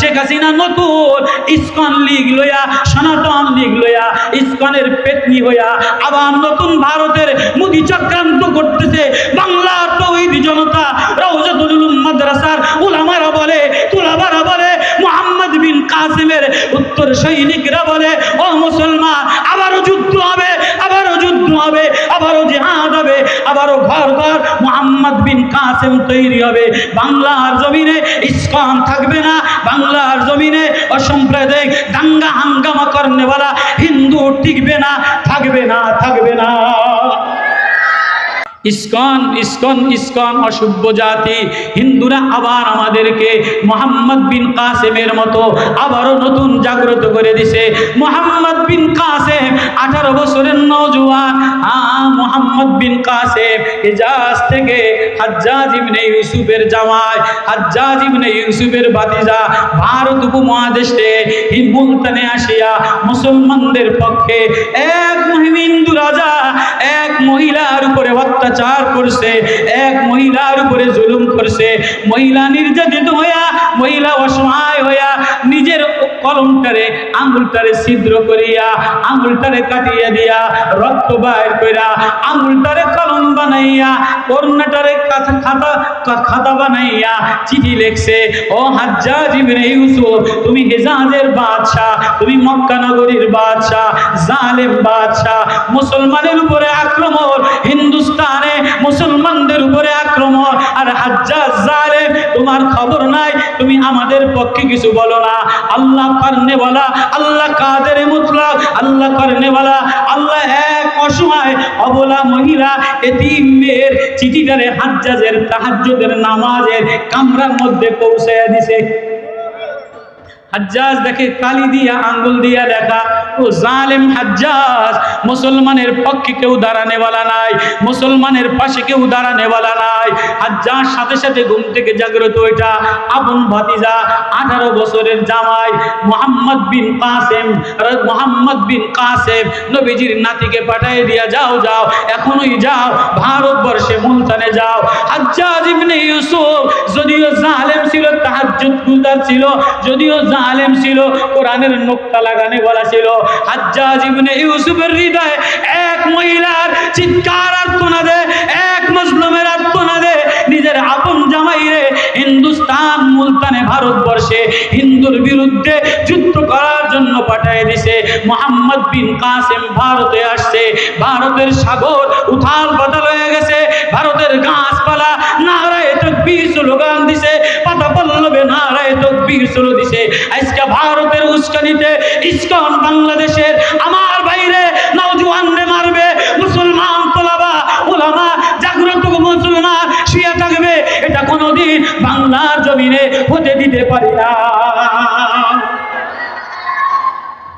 শেখ হাসিনা নতুন ইস্কন লীগ লইয়া, সনাতন লীগ লইয়া, ইস্কনের পেতনি হইয়া আবার নতুন ভারতের মুদি চক্রান্ত করতেছে। বাংলা তৈরি জনতা রওজাতুল মাদ্রাসার উলামারা বলে, তুলাবারা বলে, মোহাম্মদ বিন কাসিমের উত্তর সৈনিকরা বলে আবারও ঘর ঘর মোহাম্মদ বিন কাসেম তৈরি হবে। বাংলার জমিনে ইস্কন থাকবে না। বাংলার জমিনে অসাম্প্রদায়িক দাঙ্গা হাঙ্গামা করনেওয়ালা হিন্দু টিকবে না, থাকবে না থাকবে না। ইস্কন ইস্কন ইস্কন, অসভ্য জাতি। হিন্দুরা আবার আমাদেরকে মোহাম্মদ বিন কাসেমের মতো আবারও নতুন জাগ্রত করে দিছে। মোহাম্মদ বিন কাসেম, আঠারো বছরের নৌজওয়ান আ মোহাম্মদ বিন কাসেম, হিজাজ থেকে হাজ্জাজ ইবনে ইউসুফের জামাই, হাজ্জাজ ইবনে ইউসুফের বাতিজা ভারত উপমহাদেশে মুলতানে আসিয়া মুসলমানদের পক্ষে এক মহিম হিন্দু রাজা মহিলার উপরে অত্যাচার করছে, এক মহিলার উপরে জুলুম করছে। মহিলা নির্যাতিত হইয়া, মহিলা অসহায় হইয়া কলমটারে, আঙুলটারে ছিদ্র করিয়া, আঙুলটারে কাটিয়া দিয়া রক্ত বাইর কইরা আঙুলটারে কলম বানাইয়া, কর্ণাটারে খাতা খাতা বানাইয়া চিঠি লেখছে, ও হাজ্জাজ ইবনে ইউসুফ, তুমি হেজাজের বাদশাহ, তুমি মক্কা নগরীর বাদশাহ, জালেম বাদশাহ, মুসলমানের উপরে আক্রমণ, হিন্দুস্তানে মুসলমানদের উপরে আক্রমণ, আর হাজ্জাজ জালেম তোমার খবর নাই, তুমি আমাদের পক্ষে কিছু বলো না। আল্লাহ করনে বলা, আল্লাহ কাদের মুতলাক, আল্লাহ করনে বলা, আল্লাহ এক অসহায় অবলা মহিলা, এতিম মেয়ের চিঠিটারে হাজ্জাজের তাহাজ্জুদের নামাজের কামরার মধ্যে পৌঁছাইয়া দিছে। হাজ্জাজ দেখে কালি দিয়া, আঙ্গুল দিয়া লেখা ও জালেম হাজ্জাজ, মুসলমানের পক্ষে কেউ দাঁড়ানেওয়ালা নাই, মুসলমানের পাশে কেউ দাঁড়ানেওয়ালা নাই। হাজ্জাজ সাথে সাথে ঘুম থেকে জাগ্রত ওইটা আপন ভাতিজা, আঠারো বছরের জামাই, মোহাম্মদ বিন কাসেম, মোহাম্মদ বিন কাসেম, নবীজির নাতিকে পাঠিয়ে দিয়া, যাও যাও, এখনই যাও, ভারতবর্ষে মুলতানে যাও। হাজ্জাজ ইবনে ইউসুফ, যদিও জালেম ছিল, তাহাজ্জুদ গুজার ছিল, যদিও জালেম ছিল, কোরআনের নোকটা লাগানে বলা ছিল। হাজ্জাজ জীবনে ইউসুফের হৃদয়ে এক মহিলার চিৎকার আর্তনাদে এক মজলুমের আর্তনাদে নিজের আপন জামাইরে হিন্দুস্তান, মুলতানে ভারতবর্ষে হিন্দুর বিরুদ্ধে যুদ্ধ করার জন্য পাঠিয়ে দিছে। মোহাম্মদ বিন কাসেম ভারতে আসছে। ভারতের সাগর উথাল পাতাল হয়ে গেছে। ভারতের গাছপালা নারায় তকবীর স্লোগান দিছে। পাতা পল্লবে নারায় তকবীর স্লো দিছে। আজকে ভারতের উস্কানিতে ইস্কন বাংলাদেশের আমার বাইরে নওজোয়ানরে মারবে। মুসলমান তোলাবা, ওলামা, জাগ্রত মুসলমান, শুয়ে থাকবে। এটা কোনোদিন বাংলার জমিনে হতে দিতে পারি না।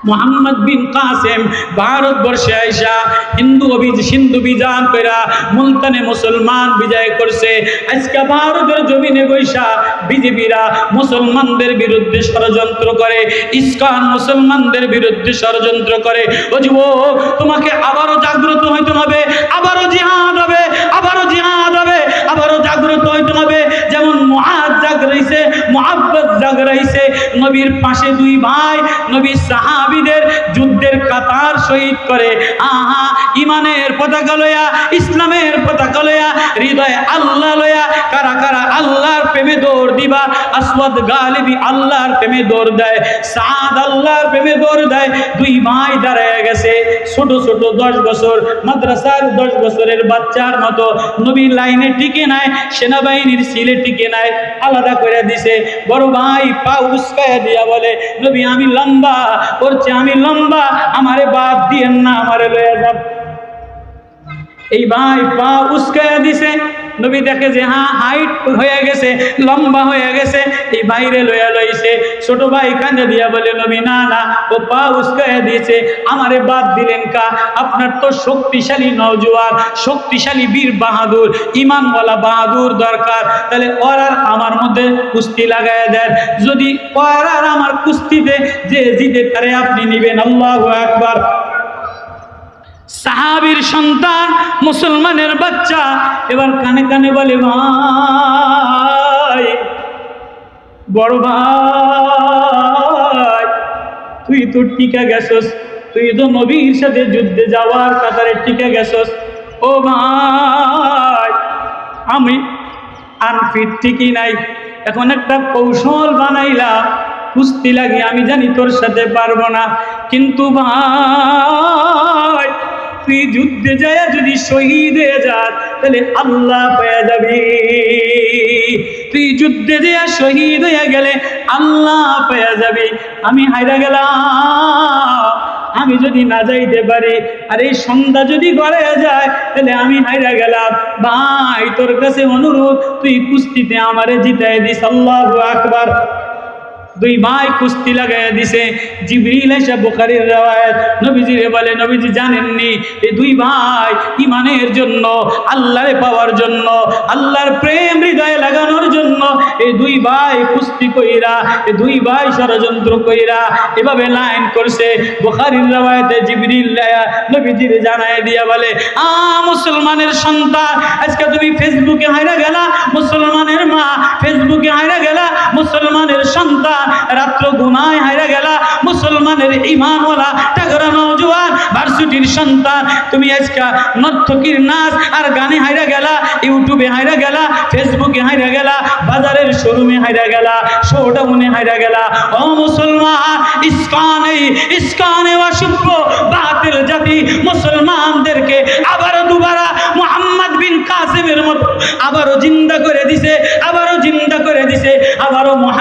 মোহাম্মদ বিন কাসেম ভারতবর্ষে আইসা হিন্দু হিন্দু বিজান কইরা মুলতানে মুসলমান বিজয় করছে। আজকে ভারতের জমিনে বৈশা বিজেপিরা মুসলমানদের বিরুদ্ধে ষড়যন্ত্র করে, ইস্কান মুসলমানদের বিরুদ্ধে ষড়যন্ত্র করে। ও যুবক তোমাকে আবারও জাগ্রত হইতে হবে, আবারও জিহাদ হবে, আবারও জিহাদ হবে, আবারও জাগ্রত হইতে হবে। যেমন মহাজ জাগরাইছে মহাব্বত জাগরাইছে নবীর পাশে দুই ভাই নবী সাহাবিদের যুদ্ধের কাতার শহীদ করে। আহা, ইমানের পতাকা লয়া, ইসলামের পতাকা লয়া, হৃদয়ে আল্লাহ লয়া, কারা কারা আল্লাহর প্রেমে দৌড় দিবা? আসওয়াদ গালিবি আল্লাহর প্রেমে দৌড় দেয়, সাদ আল্লাহর প্রেমে দৌড় দেয়। দুই ভাই দাঁড়ায় গেছে, ছোট ছোট দশ বছর, মাদ্রাসার দশ বছরের বাচ্চার মতো। নবী লাইনে টিকে নাই, সেনাবাহিনীর সিলে টিকে নাই, আলাদা করে দিছে, বড় ভাই পা উস্কায় দিয়া বলে, নবী, আমি লম্বা করছে আমি লম্বা, আমারে বাদ দিয়েন না, আমারে লয়ে যাব এই ভাই পা উস্কায়া দিছে। নবী দেখে যে হ্যাঁ হাইট হয়ে গেছে, লম্বা হয়ে গেছে। এই বাইরে লইয়া লইছে। ছোট ভাই কান্দে দিয়া বলে, নবী, না না ও পা উস্কায়া দিয়েছে। আমারে বাদ দিলেন কা? আপনার তো শক্তিশালী নওজোয়ান, শক্তিশালী বীর বাহাদুর, ইমানওয়ালা বাহাদুর দরকার। তাহলে ওর আর আমার মধ্যে কুস্তি লাগায় দেন। যদি ওর আর আমার কুস্তিতে যে জিতে তারে আপনি নিবেন, আল্লাহু আকবার। সাহাবীর সন্তান, মুসলমানের বাচ্চা। এবার কানে কানে বলে, ভাই, বড় ভাই, তুই তো টিকা গেছস। তুই তো নবীর সাথে যুদ্ধে যাওয়ার কাতারে টিকে গেছস। ও ভাই, আমি আনফিট ঠিকই নাই। এখন একটা কৌশল বানাইলাম। কুস্তি লাগে, আমি জানি তোর সাথে পারব না। কিন্তু ভাই তুই যুদ্ধে যায়, যদি শহীদ হয়ে যাস তাহলে আল্লাহ পেয়ে যাবি। তুই যুদ্ধে যায়, শহীদ হয়ে গেলে আল্লাহ পেয়ে যাবি। আমি হাইরা গেলাম। আমি যদি না যাইতে পারি, আর এই সন্ধ্যা যদি গড়ে যায়, তাহলে আমি হাইরা গেলাম। ভাই, তোর কাছে অনুরোধ, তুই কুস্তিতে আমারে জিতাই দিস, আল্লাহ আকবার। দুই ভাই কুস্তি লাগাই দিছে। জিবরিল এসে বুখারীর রাওয়ায়াত নবীজিরে বলে, নবীজি জানেননি এই দুই ভাই ইমানের জন্য, আল্লাহরে পাওয়ার জন্য, আল্লাহর প্রেম হৃদয়ে লাগানোর জন্য এই দুই ভাই কুস্তি কইরা এই দুই ভাই ষড়যন্ত্র কইরা এভাবে লাইন করছে। বুখারীর রাওয়ায়াতে জিবরিল নবীজিরে জানায় দিয়া বলে, আ মুসলমানের সন্তান, আজকে তুমি ফেসবুকে হাইরা গেলা, মুসলমানের মা ফেসবুকে হাইরা গেলা, মুসলমানের সন্তান রাত্র ঘুমায় হাইরা গেলা, মুসলমানের ইমানওয়ালা টাগরা নৌজওয়ান, ভার্সিটির সন্তান। তুমি আজকে নর্তকীর নাচ, আর গানে হাইরা গেলা, ইউটিউবে হাইরা গেলা, ফেসবুকে হাইরা গেলা, বাজারের শোরুমে হাইরা গেলা, শোডাউনে হাইরা গেলা। ও মুসলমান, ইস্কানে ইস্কানে অসভ্য, বাতিল জাতি মুসলমানদেরকে আবার দুবারা মোহাম্মদ বিন কাসিমের মতো আবারও জিন্দা করে দিছে আবারও জিন্দা করে দিছে আবারও মোহাম্মদ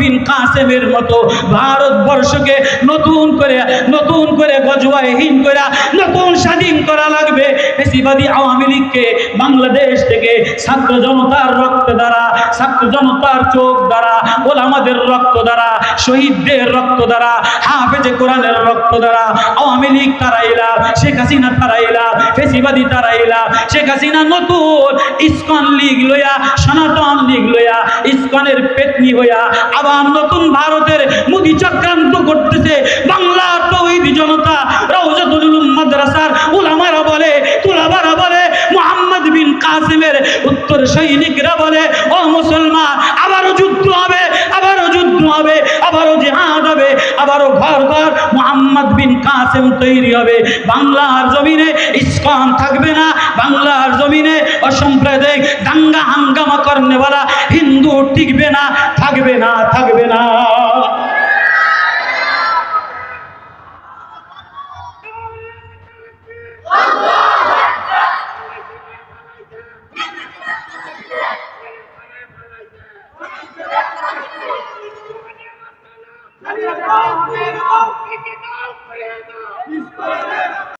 বিন কাসেমের মতো ভারতবর্ষকে নতুন করে নতুন করে গজওয়াহীন করে নতুন স্বাধীন করা লাগবে। বেশিবাদী আওয়ামী লীগকে বাংলাদেশ থেকে ছাত্র জনতার রক্ত দ্বারা, ছাত্র জনতার চোখ দ্বারা, ওলামাদের রক্ত দ্বারা, শহীদদের রক্ত দ্বারা, হাফেজে কোরআনের রক্ত দ্বারা আওয়ামী লীগ তারাইলা, শেখ হাসিনা তারাইলা ফেসিবাদী তারাইলা শেখ হাসিনা নতুন ইস্কন লীগ লইয়া, সনাতন লীগ লইয়া, ইস্কনের পেতনি হইয়া আবার নতুন ভারতের মুদি চক্রান্ত করতেছে। বাংলা তৌহিদ জনতা রওজাতুল মাদ্রাসার উলামারা বলে, তুলাবারা বলে, মোহাম্মদ বিন কাসিমের উত্তর সৈনিকরা বলে কাসেম তৈরি হবে। বাংলার জমিনে ইস্কন থাকবে না। বাংলার জমিনে অসাম্প্রদায়িক দাঙ্গা হাঙ্গামা করনেওয়ালা হিন্দু টিকবে না, থাকবে না থাকবে না।